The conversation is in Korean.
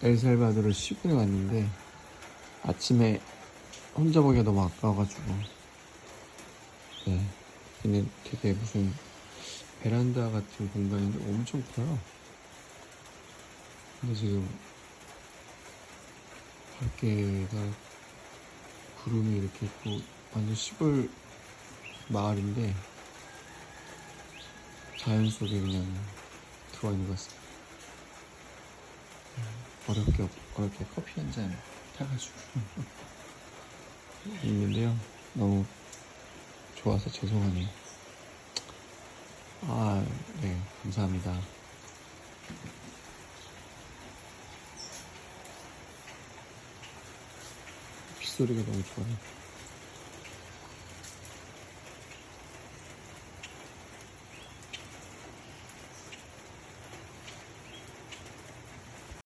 엘살바도르 시골에 왔는데 아침에 혼자 보기가 너무 아까워가지고. 네. 근데 되게 무슨 베란다 같은 공간인데 엄청 커요. 근데 지금 밖에가 구름이 이렇게 있고 완전 시골 마을인데 자연 속에 그냥 들어와 있는 것 같습니다 어렵게 어렵게 커피 한 잔 타가지고 있는데요. 너무 좋아서 죄송하네요. 아, 네, 감사합니다. 빗소리가 너무 좋아요.